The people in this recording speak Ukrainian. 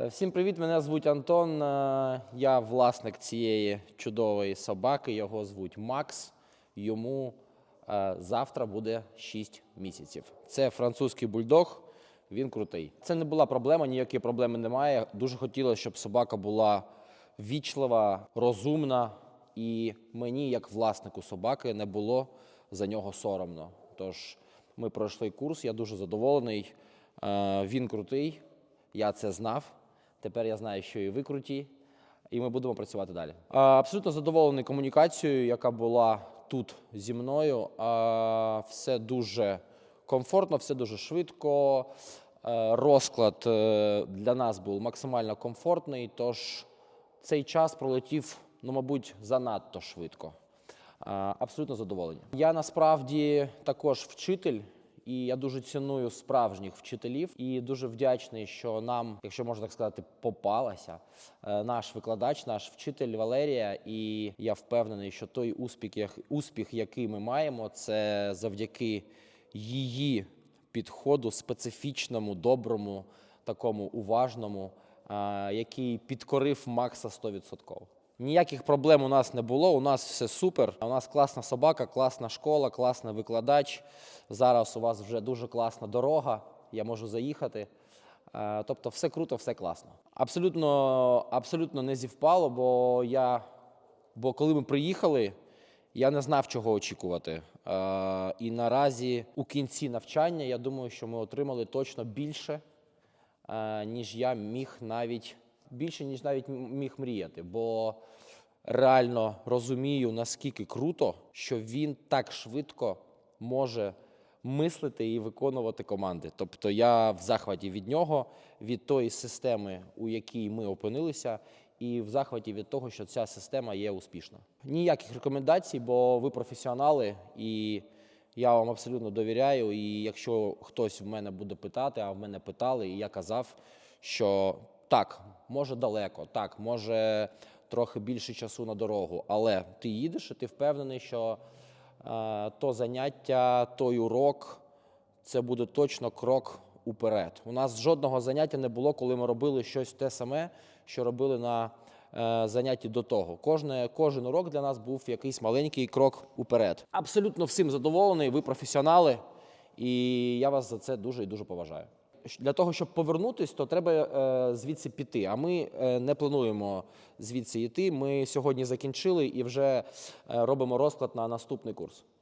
Е, Всім привіт! Мене звуть Антон. Е, Я власник цієї чудової собаки. Його звуть Макс. Йому е, завтра буде 6 місяців. Це французький бульдог. Він крутий. Це не була проблема, ніякої проблеми немає. Дуже хотілося, щоб собака була вічлива, розумна, і мені, як власнику собаки, не було за нього соромно. Тож ми пройшли курс, я дуже задоволений. Він крутий, я це знав. Тепер я знаю, що і ви круті, і ми будемо працювати далі. Абсолютно задоволений комунікацією, яка була тут зі мною. Все дуже комфортно, все дуже швидко. Розклад е, для нас був максимально комфортний, тож цей час пролетів, ну, мабуть, занадто швидко. Абсолютно задоволені. Я насправді також вчитель, і я дуже ціную справжніх вчителів. І дуже вдячний, що нам, якщо можна так сказати, попалася е, наш викладач, наш вчитель Валерія. І я впевнений, що той успіх, успіх, який ми маємо, це завдяки її підходу специфічному, доброму, такому уважному, який підкорив Макса 100%. Ніяких проблем у нас не було. У нас все супер. У нас класна собака, класна школа, класний викладач. Зараз у вас вже дуже класна дорога. Я можу заїхати. Е, Тобто, все круто, все класно. Абсолютно, абсолютно не зівпало, бо я Бо коли ми приїхали, я не знав, чого очікувати. Е, і наразі у кінці навчання я думаю, що ми отримали точно більше, е, ніж я міг навіть більше, ніж навіть міг мріяти. Бо реально розумію, наскільки круто, що він так швидко може мислити і виконувати команди. Тобто я в захваті від нього, від тої системи, у якій ми опинилися, і в захваті від того, що ця система є успішна. Ніяких рекомендацій, бо ви професіонали, і я вам абсолютно довіряю. І якщо хтось в мене буде питати, а в мене питали, і я казав, що так, може далеко, так, може трохи більше часу на дорогу, але ти їдеш, і ти впевнений, що е, то заняття, той урок це буде точно крок уперед. У нас жодного заняття не було, коли ми робили щось те саме, що робили на е, занятті до того. Кожне, кожен урок для нас був якийсь маленький крок уперед. Абсолютно всім задоволений, ви професіонали, і я вас за це дуже і дуже поважаю. Для того, щоб повернутись, то треба е, звідси піти. А ми е, не плануємо звідси йти. Ми сьогодні закінчили і вже е, робимо розклад на наступний курс.